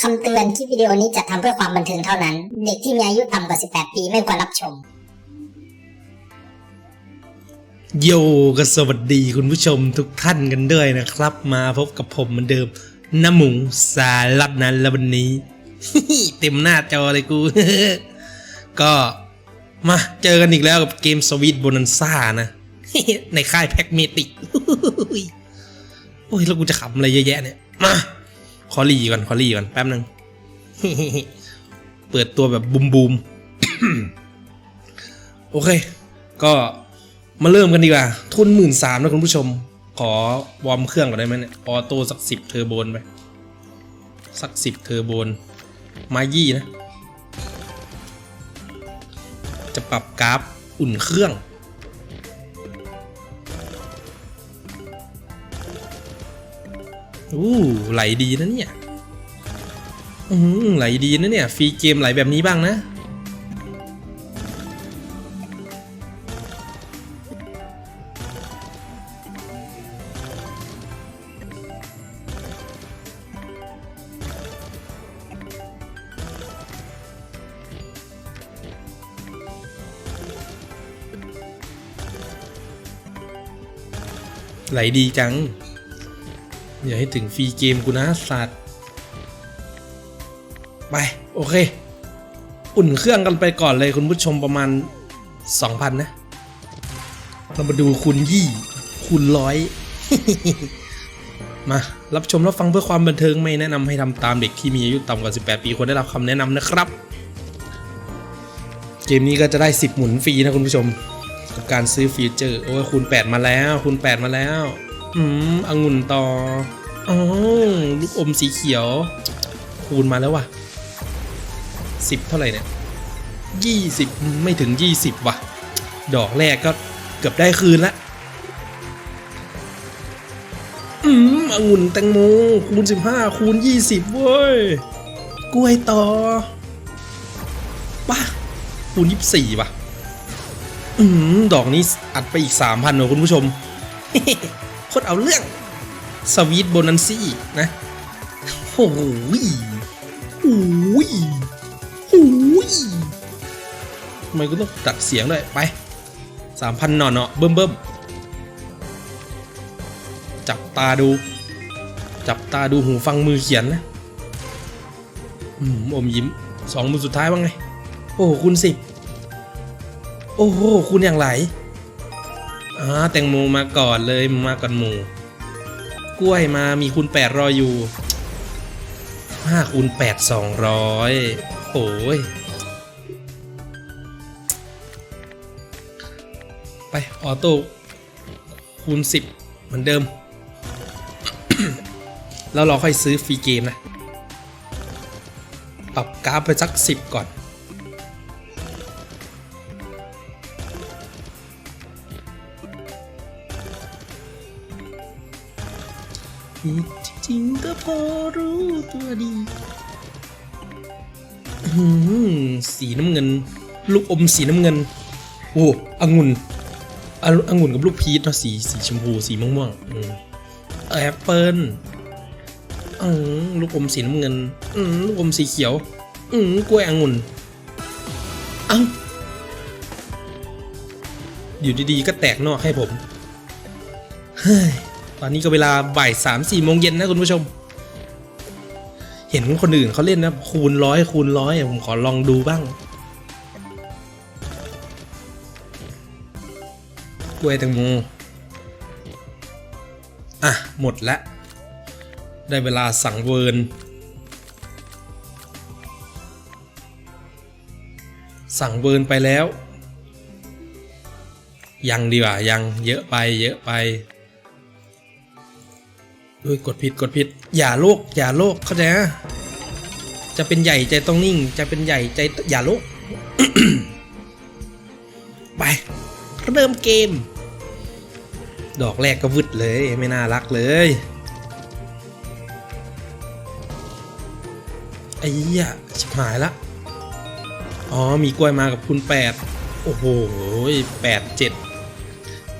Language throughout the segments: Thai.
คำเตือนคลิปวิดีโอนี้จะทำเพื่อความบันเทิงเท่านั้น เด็กที่มีอายุต่ำกว่า 18 ปีไม่ควรรับชม โยก็สวัสดีคุณผู้ชมทุกท่านกันด้วยนะครับ มาพบกับผมเหมือนเดิมน้ำหมูสาลัดนั้นแล้ววันนี้ เต็มหน้าจอเลยกู ก็มาเจอกันอีกแล้วกับเกมสวีทโบนันซ่านะ ในค่ายแพ็กเมติกโอ้ยแล้วกูจะขำอะไรเยอะแยะเนี่ย มา ขอรีก่อนขอรีก่อนแป๊บนึงเปิดตัวแบบบูมบูมโอเค ก็มาเริ่มกันดีกว่า ทุนหมื่นสามนะคุณผู้ชม ขอวอร์มเครื่องก่อนได้ไหมเนี่ย ออโต้สักสิบเทอร์โบนไป สักสิบเทอร์โบน มายี่นะ จะปรับกราฟอุ่นเครื่อง อู้ไหลดีนะเนี่ย อืมไหลดีนะเนี่ยฟรีเกมไหลแบบนี้บ้างนะ ไหลดีจัง อย่าให้ถึงฟรีเกมกูนะสัตว์ ไป โอเค อุ่นเครื่องกันไปก่อนเลยคุณผู้ชมประมาณ 2,000 นะ เรามาดูคูณยี่คูณร้อย มา รับชมรับฟังเพื่อความบันเทิงไม่แนะนำให้ทำตามเด็กที่มีอายุต่ำกว่า 18 ปีควรได้รับคำแนะนำนะครับ เกมนี้ก็จะได้ 10 หมุนฟรีนะคุณผู้ชม กับการซื้อฟีเจอร์ โอ้ยคูณ8มาแล้วคูณ8มาแล้ว อืมองุ่นต่ออ๋อลูกอมสีเขียว คูณมาแล้วว่ะสิบเท่าไหร่เนี่ยยี่สิบไม่ถึงยี่สิบว่ะ ดอกแรกก็เกือบได้คืนละอืมองุ่นแตงโมคูณสิบห้าคูณยี่สิบเว้ย กล้วยต่อป่ะคูณยี่สิบสี่ว่ะ อืมดอกนี้อัดไปอีกสามพันเหรอคุณผู้ชม โคตรเอาเรื่องสวีทโบนันซี่นะโอ้โหโอ้ยโอ้ยทำไมก็ต้องตัดเสียงด้วยไปสามพันหน่อเนาะเบิ่มเบิ่มจับตาดู จับตาดูหูฟังมือเขียนนะอืมอมยิ้มสองมือสุดท้ายว่าไง โอ้โหคุณสิ โอ้โห คุณอย่างไร อ่าแตงโมมาก่อนเลยมาก่อนหมู กล้วยมามีคูณแปดรออยู่ห้าคูณแปดสองร้อยโอ้ยไป ออโต้คูณสิบเหมือนเดิม แล้วเราค่อยซื้อฟรีเกมนะ ปรับกราฟไปสักสิบก่อน จริงก็พอรู้ตัวดีสีน้ำเงิน ลูกอมสีน้ำเงิน โอ้องุ่นองุ่นกับลูกพีชเนาะสีสีชมพูสีม่วงๆแอปเปิ้ลลูกอมสีน้ำเงินลูกอมสีเขียวกล้วยองุ่นอ้าอยู่ดีๆก็แตกนอกให้ผม เฮ้ย ตอนนี้ก็เวลาบ่ายสามสี่โมงเย็นนะคุณผู้ชม เห็นคนอื่นเขาเล่นนะ คูณร้อยคูณร้อยผมขอลองดูบ้างกล้วยแตงโมอะ หมดละ ได้เวลาสั่งเวิร์นสั่งเวิร์นไปแล้ว ยังดีกว่ายังเยอะไปเยอะไป ด้วยกดผิดกดผิด อย่าโลกอย่าโลกเข้าใจนะจะเป็นใหญ่ใจต้องนิ่ง จะเป็นใหญ่ใจอย่าโลกไปเริ่มเกม ดอกแรกก็วึดเลยไม่น่ารักเลยไอ้เหี้ยชิบหายละอ๋อมีกล้วยมากับคุณแปดโอ้โหแปดเจ็ด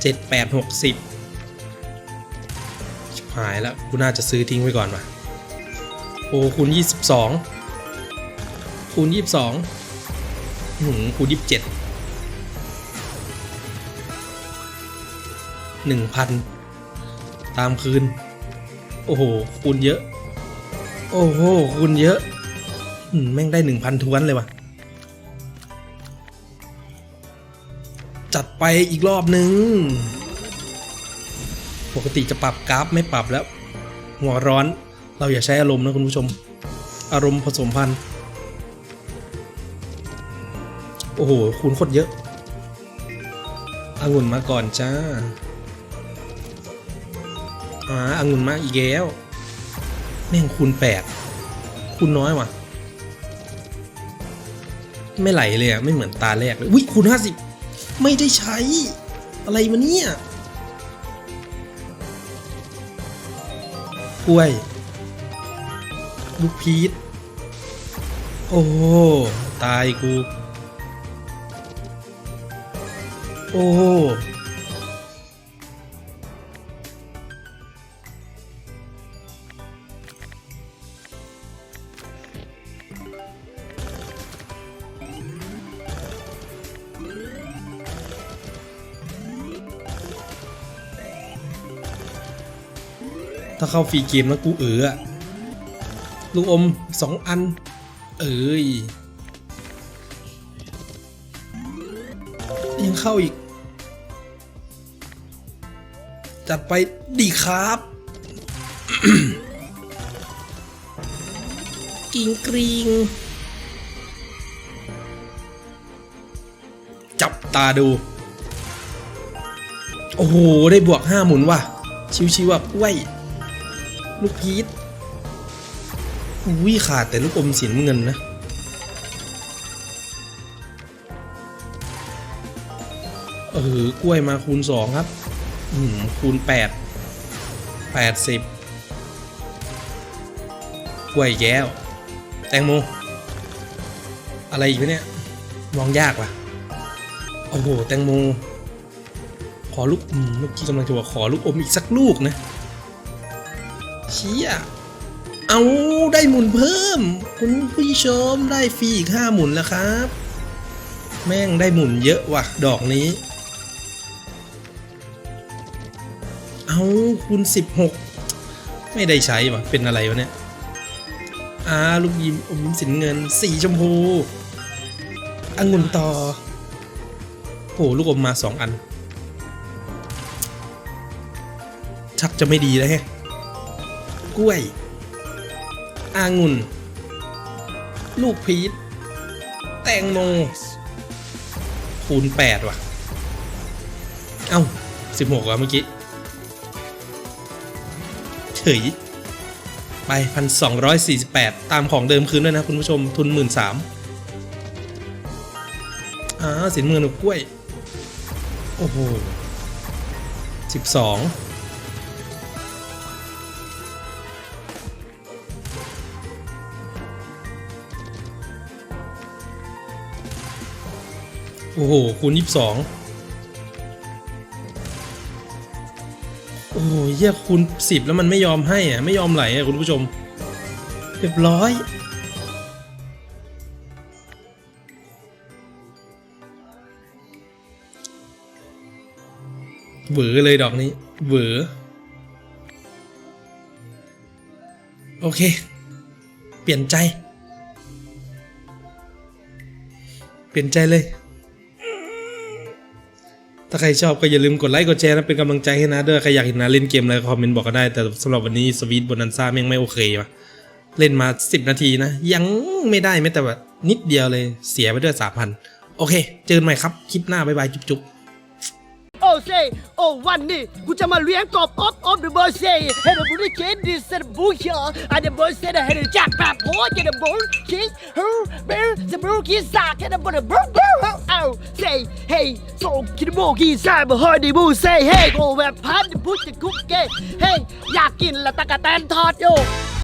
เจ็ดแปดหกสิบ หายแล้วกูน่าจะซื้อทิ้งไว้ก่อนว่ะโอ้คูณยี่สิบสองคูณยี่สิบสองหืมคูณยี่สิบเจ็ดหนึ่งพันตามคืน โอ้โหคูณเยอะ โอ้โหคูณเยอะแม่งได้หนึ่งพันทวนเลยว่ะ จัดไปอีกรอบนึง ปกติจะปรับกราฟไม่ปรับแล้ว หัวร้อนเราอย่าใช้อารมณ์นะคุณผู้ชม อารมณ์ผสมพันธุ์โอ้โหคูณโคตรเยอะองุ่นมาก่อนจ้าอ่าองุ่นมาอีกแล้วแม่งคูณแปดคูณน้อยว่ะ ไม่ไหลเลยอะไม่เหมือนตาแรกเลยอุ้ยคูณห้าสิบไม่ได้ใช้ อะไรมาเนี่ย ล้วย ลูกพีชโอ้ตายกู โอ้ ถ้าเข้าฟรีเกมแล้วกูเอออลูกอมสองอัน เอ้ยยังเข้าอีก จัดไปดีครับกิงกริงจับตาดู โอ้โห ได้บวกห้าหมุนว่ะ ชิวๆว่ะกล้วย ลูกพีชอุ้ยขาดแต่ลูกอมสีน้ำเงินนะ เออกล้วยมาคูณสองครับ อืมคูณแปดแปดสิบกล้วยแก้ว แตงโม อะไรอีกเนี่ย มองยากว่ะ โอ้โห แตงโม ขอลูก อืมเมื่อกี้กำลังจะบอกขอลูกอมอีกสักลูกนะ เชี่ยเอาได้หมุนเพิ่ม คุณผู้ชมได้ฟรีอีกห้าหมุนแล้วครับ แม่งได้หมุนเยอะว่ะ ดอกนี้ เอาคูณสิบหกไม่ได้ใช้ว่ะ เป็นอะไรวะเนี่ยอาลูกยิมอมสินเงิน สีชมพูองุ่นต่อโหลูกอมมาสองอัน ชักจะไม่ดีแล้วแฮะ ล้วย อางุ่น ลูกพีช แตงโม คูณแปดว่ะ เอ้าสิบหกว่ะเมื่อกี้ เฉย ไปพันสองร้อยสี่สิบแปดตามของเดิมคืนด้วยนะคุณผู้ชมทุนหมื่นสามอ่าสินเมืองหนุกกล้วย โอ้โหสิบสอง อ้โห คูณยี่สิบสองโอ้โหเหี้ยคูณสิบแล้วมันไม่ยอมให้อะ ไม่ยอมไหลอะ คุณผู้ชม เรียบร้อยเหวอเลยดอกนี้เหวอโอเค เปลี่ยนใจ เปลี่ยนใจเลย ถ้าใครชอบก็อย่าลืมกดไลค์กดแชร์นะเป็นกำลังใจให้นะด้วยใครอยากเห็นนะเล่นเกมอะไรคอมเมนต์บอกก็ได้ แต่สำหรับวันนี้สวีทบนันซ่าแม่งไม่โอเคว่ะเล่นมา 10 นาทีนะ ยังไม่ได้แม้แต่แบบนิดเดียวเลยเสียไปด้วยสามพันโอเค เจอกันใหม่ครับ คลิปหน้า บ๊ายบาย จุ๊บ ๆโอ้เซ่โอ้วันนี้กูจะมาเลี้ยงกบอบอบเดอะบอสเซ่ให้เดอะบุรีคิดดิสเดอะบุชอันเดอะบอสเซ่ให้เดอะจักแบบโหดเดอะบุลคิสฮูเบลเดอะบุลคิสสักให้เดอะบุลบุลบุลเอาเซ่เฮ้โซคิดโบกีซ่าบฮอดีบูเซ่เฮ้โกแบบพันพุชคุกเก้เฮ้อยากกินละตะกะแตนทอดโย